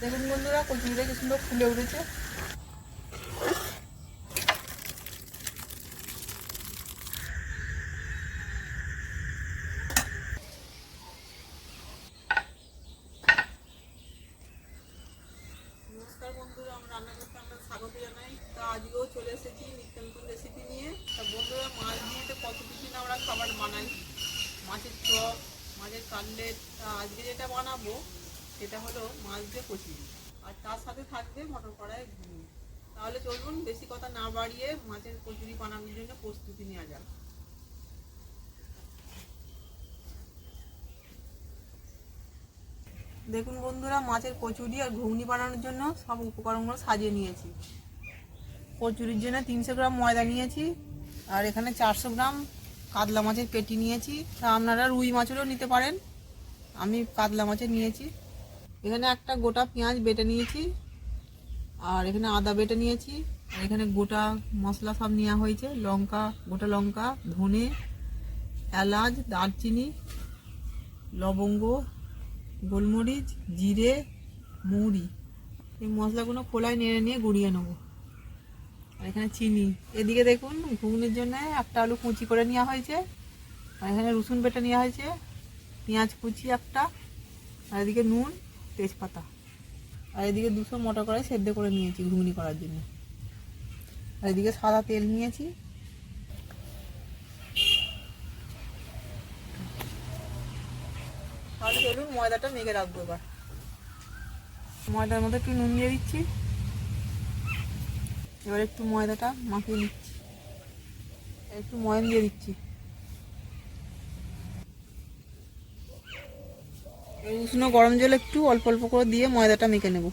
দেখুন বন্ধুরা, কচুরিটা কি সুন্দর ফুলে উঠেছে। আজকেও চলে এসেছি নিত্য রেসিপি নিয়ে। তা বন্ধুরা, মাছ দিয়ে তো কত কিছু না আমরা খাবার বানাই মাছের চপ, মাছের কাটলেট আজকে যেটা বানাবো সেটা হলো মাছ দিয়ে কচুরি আর তার সাথে থাকবে মটর কড়াই ঘুগনি। তাহলে চলুন বেশি কথা না বাড়িয়ে মাছের কচুরি বানানোর জন্য প্রস্তুতি নেওয়া যাক। দেখুন বন্ধুরা, মাছের কচুরি আর ঘুগনি বানানোর জন্য সব উপকরণগুলো সাজিয়ে নিয়েছি। কচুরির জন্য তিনশো গ্রাম ময়দা নিয়েছি, আর এখানে চারশো গ্রাম কাতলা মাছের পেটি নিয়েছি। তা আপনারা রুই মাছেরও নিতে পারেন। আমি কাতলা মাছের নিয়েছি। এখানে একটা গোটা পেঁয়াজ বেটে নিয়েছি, আর এখানে আদা বেটে নিয়েছি, আর এখানে গোটা মশলা সব নেওয়া হয়েছে, লঙ্কা, গোটা লঙ্কা, ধনে, এলাচ, দারচিনি, লবঙ্গ, গোলমরিচ, জিরে, মৌরি। এই মশলাগুলো খোলায় নেড়ে নিয়ে গুঁড়িয়ে নেব। আর এখানে চিনি। এদিকে দেখুন, ঘুগনির জন্য একটা আলু কুচি করে নেওয়া হয়েছে, আর এখানে রসুন বেটে নেওয়া হয়েছে, পেঁয়াজ কুচি একটা, আর এদিকে নুন তেজপাতা। আর এদিকে দুশো মোটা করে সেদ্ধ করে নিয়েছি ঘুগনি করার জন্য। আর এদিকে সাদা তেল নিয়েছি। ময়দাটা মেখে রাখব এবার। ময়দার মধ্যে একটু নুন দিয়ে দিচ্ছি। এবার একটু ময়দাটা মাখিয়ে নিচ্ছি। একটু ময়ন দিয়ে দিচ্ছি। উষ্ণ গরম জল একটু অল্প অল্প করে দিয়ে ময়দাটা মেখে নেব।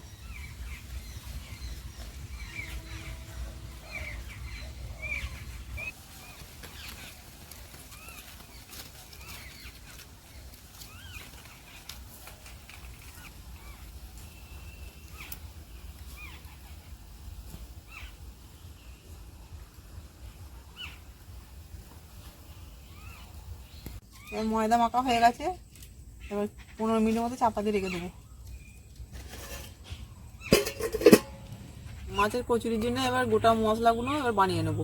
ময়দা মাখা হয়ে গেছে। এবার পনেরো মিনিট মতো চাপা দিয়ে রেখে দেবো। মাছের কচুরির জন্য এবার গোটা মশলাগুলো এবার বানিয়ে নেব।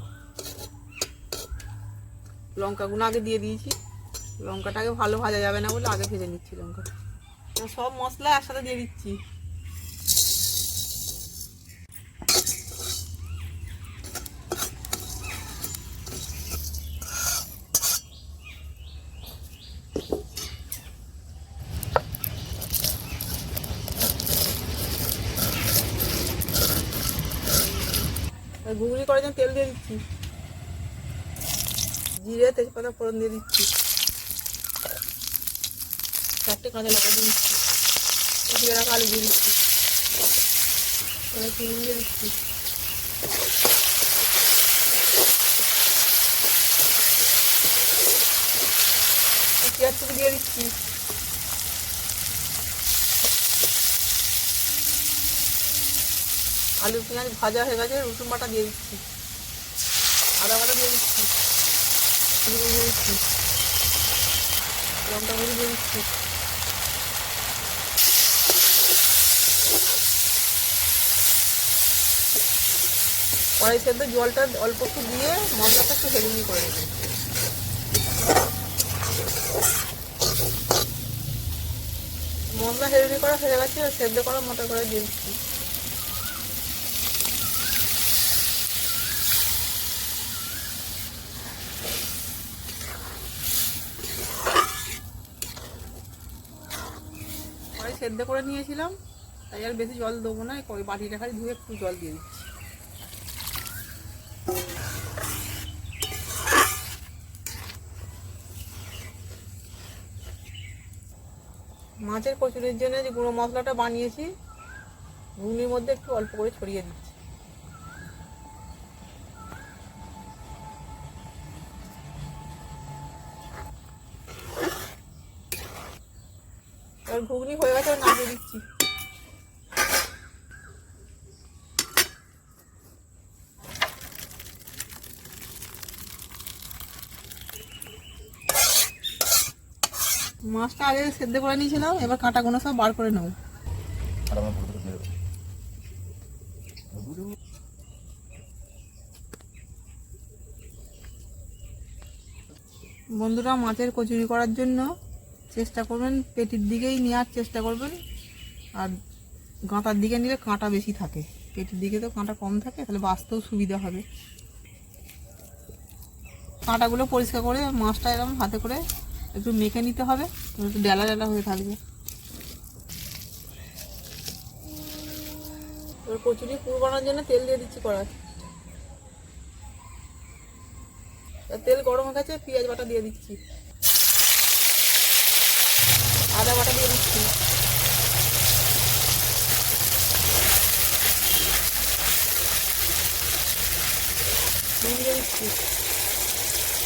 লঙ্কাগুলো আগে দিয়ে দিয়েছি। লঙ্কাটাকে ভালো ভাজা যাবে না বলে আগে ভেজে নিচ্ছি লঙ্কাটা। সব মশলা একসাথে দিয়ে দিচ্ছি। ঘুগনি করার জন্য তেল দিয়ে দিচ্ছি। জিরে, তেজপাতা, ফোড়ন দিয়ে দিচ্ছি। চারটে কাঁচা লঙ্কা দিয়ে দিচ্ছি। দিয়ে রাখা আলু দিয়ে দিচ্ছি। চিনি দিয়ে দিচ্ছি। পেঁয়াজ দিয়ে দিচ্ছি। আলু পেঁয়াজ ভাজা হয়ে গেছে, রসুন বাটা দিয়ে দিচ্ছি। আদা বাটা দিয়ে দিচ্ছি। দিয়ে দিচ্ছি। লঙ্কা গুঁড়ি দিয়ে দিচ্ছি। কড়াই সেদ্ধ জলটা অল্প একটু দিয়ে মশলাটা একটু হেলুনি করে নেবেন মশলা হেলুনি করা হয়ে গেছে, সেদ্ধ করা মোটা করে দিয়ে দিচ্ছি। সেদ্ধ করে নিয়েছিলাম, তাই আর বেশি জল দেবো না ওই বাটিটা খালি ধুয়ে একটু জল দিয়ে দিচ্ছি। মাছের কচুরির জন্য যে গুঁড়ো মশলাটা বানিয়েছি ঘুগনির মধ্যে একটু অল্প করে ছড়িয়ে দিচ্ছি। ঘুগনি হয়ে গেছে নামিয়ে দিচ্ছি। মাছটা আগে সেদ্ধ করে নিয়েছিলাম, এবার কাঁটাগুলো সব বার করে নেব। বন্ধুরা, মাছের কচুরি করার জন্য চেষ্টা করবেন, পেটির দিকেই নেওয়ার চেষ্টা করবেন। আর গাঁটার দিকে নিলে কাঁটা বেশি থাকে। পেটির দিকে তো কাঁটা কম থাকে, তাহলে বাঁচতেও সুবিধা হবে। কাঁটাগুলো পরিষ্কার করে মাছটা এরকম হাতে করে একটু মেখে নিতে হবে একটু ডেলা ডেলা হয়ে থাকবে। কচুরি পুর বানানোর জন্য তেল দিয়ে দিচ্ছি কড়াই তেল গরম হয়ে গেছে, পেঁয়াজ বাটা দিয়ে দিচ্ছি। আদা বাটা দিয়ে দিচ্ছি। নুন দিচ্ছি।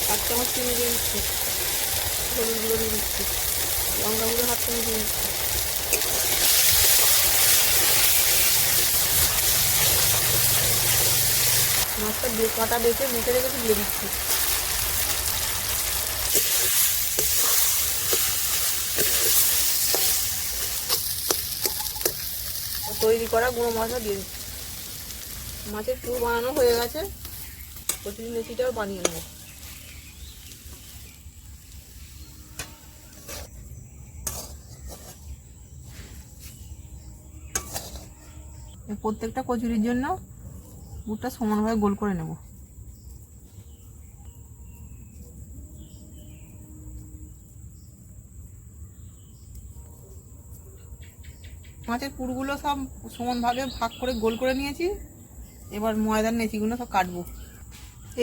হাত চামচ চিনি দিয়ে দিচ্ছি। হলুদ দিয়ে দিচ্ছি। লঙ্কা গুঁড়ো হাত চামচ মাছটা কাটা বেছে মেখে রেখেছি দিয়ে দিচ্ছি। তৈরি করা গুঁড়ো মশলা দিয়ে দিচ্ছি। মাছের পুর বানানো হয়ে গেছে। প্রতিদিন রেসিটাও বানিয়ে নেব। প্রত্যেকটা কচুরির জন্য বুটটা সমানভাবে গোল করে নেব। মাছের পুরগুলো সব সমানভাবে ভাগ করে গোল করে নিয়েছি। এবার ময়দার নেচিগুলো সব কাটবো।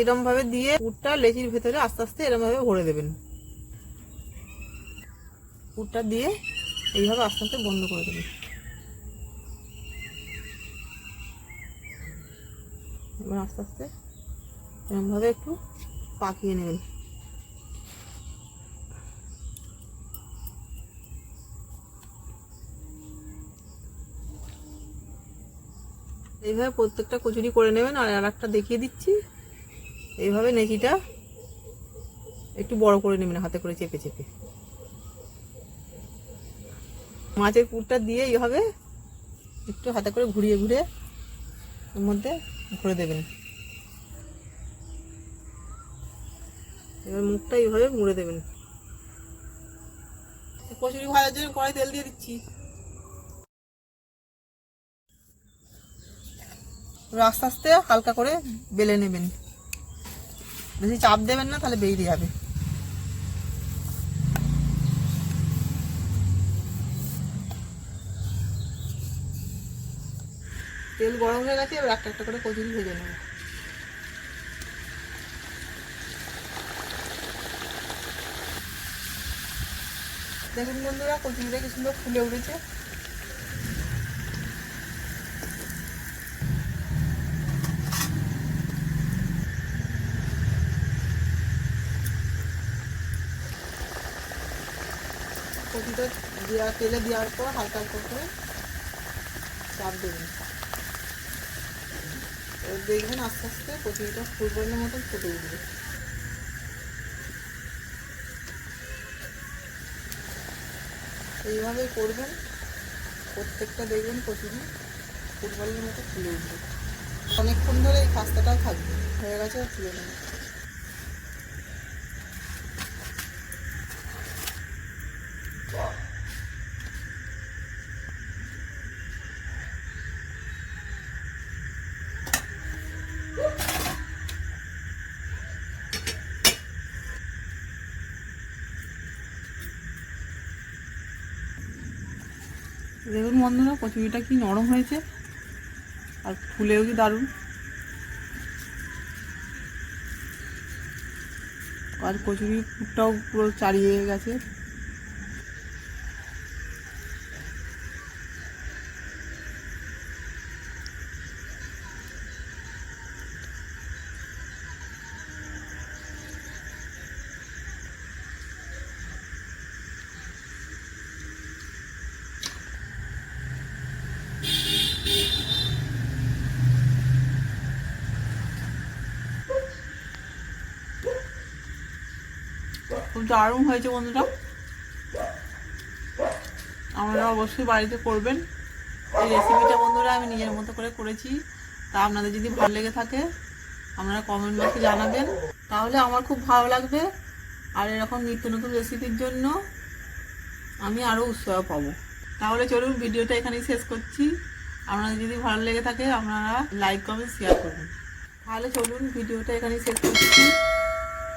এরমভাবে দিয়ে পুরটা লেচির ভেতরে আস্তে আস্তে এরমভাবে ভরে দেবেন। পুরটা দিয়ে এইভাবে আস্তে আস্তে বন্ধ করে দেবেন। এবার আস্তে আস্তে এরমভাবে একটু পাকিয়ে নেবেন। এইভাবে প্রত্যেকটা কচুরি করে নেবেন আর আর একটা দেখিয়ে দিচ্ছি। এইভাবে নেকিটা একটু বড় করে নেবেন, হাতে করে চেপে চেপে। মাছের পুরটা দিয়ে এইভাবে একটু হাতে করে ঘুরিয়ে ঘুরিয়ে এর মধ্যে ভরে দেবেন। এবার মুখটা এইভাবে মুড়ে দেবেন। কচুরি ভাজার জন্য কড়াই তেল দিয়ে দিচ্ছি। আস্তে আস্তে হালকা করে বেলে নেবেন। বেশি চাপ দেবেন না, তাহলে বেরিয়ে যাবে। তেল গরম হয়ে গেছে, এবার একটা একটা করে কচুরি ভেজে নেব। দেখুন বন্ধুরা, কচুরিটা কি সুন্দর ফুলে উঠেছে। কচুটা দেওয়া তেলে দেওয়ার পর হালকা হালকা করে চাপ দেবেন। দেখবেন আস্তে আস্তে কচুরিটা ফুলবানের মতন ফুটে উঠবে। এইভাবেই করবেন, প্রত্যেকটা দেখবেন কচুরি ফুটবলের মতো ফুলে উঠবে। অনেকক্ষণ ধরে এই খাস্তাটাও থাকবে, হয়ে গেছে তুলে নেবে। দেখুন বন্ধুরা, কচুরিটা কি নরম হয়েছে। আর ফুলেও কি দারুণ। আর কচুরি পুরটাও পুরো চারিয়ে গেছে। দারুণ হয়েছে বন্ধুরা। আপনারা অবশ্যই বাড়িতে করবেন। এই রেসিপিটা বন্ধুরা আমি নিজের মতো করে করেছি। তা আপনাদের যদি ভালো লেগে থাকে, আপনারা কমেন্ট বক্সে জানাবেন। তাহলে আমার খুব ভালো লাগবে। আর এরকম নিত্য নতুন রেসিপির জন্য আমি আরও উৎসাহ পাবো। তাহলে চলুন ভিডিওটা এখানেই শেষ করছি। আপনাদের যদি ভালো লেগে থাকে, আপনারা লাইক কমেন্ট শেয়ার করুন। তাহলে চলুন ভিডিওটা এখানেই শেষ করছি।